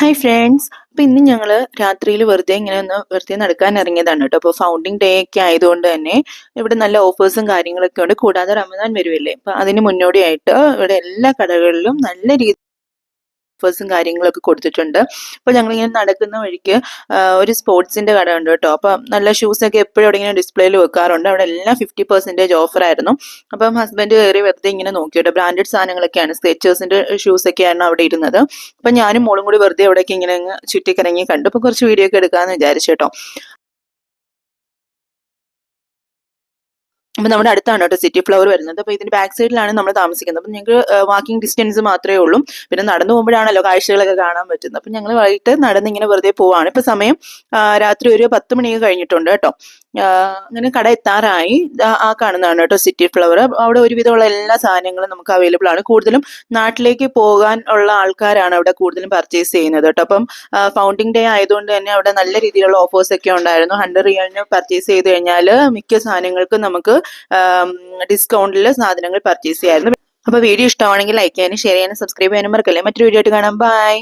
Hi friends അപ്പോൾ ഇന്ന് ഞങ്ങൾ രാത്രിയിൽ വെറുതെ ഇങ്ങനെ ഒന്ന് വെറുതെ നടക്കാൻ ഇറങ്ങിയതാണ് കേട്ടോ. അപ്പോൾ ഫൗണ്ടിങ് ഡേ ഒക്കെ ആയതുകൊണ്ട് തന്നെ ഇവിടെ നല്ല ഓഫേഴ്സും കാര്യങ്ങളൊക്കെ ഉണ്ട്. കൂടാതെ റമദാൻ വരുമല്ലേ അപ്പോൾ അതിന് മുന്നോടിയായിട്ട് ഇവിടെ എല്ലാ കടകളിലും നല്ല രീതി ഓഫേഴ്സും കാര്യങ്ങളൊക്കെ കൊടുത്തിട്ടുണ്ട്. അപ്പോൾ ഞങ്ങളിങ്ങനെ നടക്കുന്ന വഴിക്ക് ഒരു സ്പോർട്സിന്റെ കട ഉണ്ട് കേട്ടോ. അപ്പോൾ നല്ല ഷൂസ് ഒക്കെ എപ്പോഴും ഇങ്ങനെ ഡിസ്പ്ലേയിൽ വെക്കാറുണ്ട്. അവിടെ എല്ലാം ഫിഫ്റ്റി പെർസെന്റേജ് ഓഫർ ആയിരുന്നു. അപ്പം ഹസ്ബൻഡ് കയറി വെറുതെ ഇങ്ങനെ നോക്കിയിട്ട് ബ്രാൻഡഡ് സാധനങ്ങളൊക്കെയാണ്. സ്കേച്ചേഴ്സിന്റെ ഷൂസ് ഒക്കെയാണ് അവിടെ ഇരുന്നത്. അപ്പം ഞാനും മോളും കൂടി വെറുതെ അവിടെയൊക്കെ ഇങ്ങനെ ചുറ്റിക്കറങ്ങി കണ്ടു. അപ്പോൾ കുറച്ച് വീഡിയോ ഒക്കെ എടുക്കാമെന്ന് വിചാരിച്ചു കേട്ടോ. അപ്പം നമ്മുടെ അടുത്താണ് കേട്ടോ സിറ്റി ഫ്ലവർ വരുന്നത്. അപ്പോൾ ഇതിന്റെ ബാക്ക് സൈഡിലാണ് നമ്മൾ താമസിക്കുന്നത്. അപ്പം ഞങ്ങൾക്ക് വാക്കിംഗ് ഡിസ്റ്റൻസ് മാത്രമേ ഉള്ളൂ. പിന്നെ നടന്നു പോകുമ്പോഴാണല്ലോ കാഴ്ചകളൊക്കെ കാണാൻ പറ്റുന്നത്. അപ്പം ഞങ്ങൾ വൈകിട്ട് നടന്ന് ഇങ്ങനെ വെറുതെ പോവാണ്. ഇപ്പം സമയം രാത്രി ഒരു പത്ത് മണിയൊക്കെ കഴിഞ്ഞിട്ടുണ്ട് കേട്ടോ. അങ്ങനെ കട എത്താറായി. ആ കാണുന്നതാണ് കേട്ടോ സിറ്റി ഫ്ലവർ അവിടെ ഒരുവിധമുള്ള എല്ലാ സാധനങ്ങളും നമുക്ക് അവൈലബിൾ ആണ്. കൂടുതലും നാട്ടിലേക്ക് പോകാൻ ഉള്ള ആൾക്കാരാണ് അവിടെ കൂടുതലും പർച്ചേസ് ചെയ്യുന്നത് കേട്ടോ. അപ്പം ഫൗണ്ടിങ് ഡേ ആയതുകൊണ്ട് തന്നെ അവിടെ നല്ല രീതിയിലുള്ള ഓഫേഴ്സ് ഒക്കെ ഉണ്ടായിരുന്നു. ഹൺഡ്രഡ് റിയലിന് പർച്ചേസ് ചെയ്ത് കഴിഞ്ഞാൽ മിക്ക സാധനങ്ങൾക്കും നമുക്ക് ഡിസ്കൗണ്ടിൽ സാധനങ്ങൾ പർച്ചേസ് ചെയ്യായിരുന്നു. അപ്പോൾ വീഡിയോ ഇഷ്ടമാണെങ്കിൽ ലൈക്ക് ചെയ്യാനും ഷെയർ ചെയ്യാനും സബ്സ്ക്രൈബ് ചെയ്യാനും മറക്കല്ലേ. മറ്റൊരു വീഡിയോ ആയിട്ട് കാണാം. ബൈ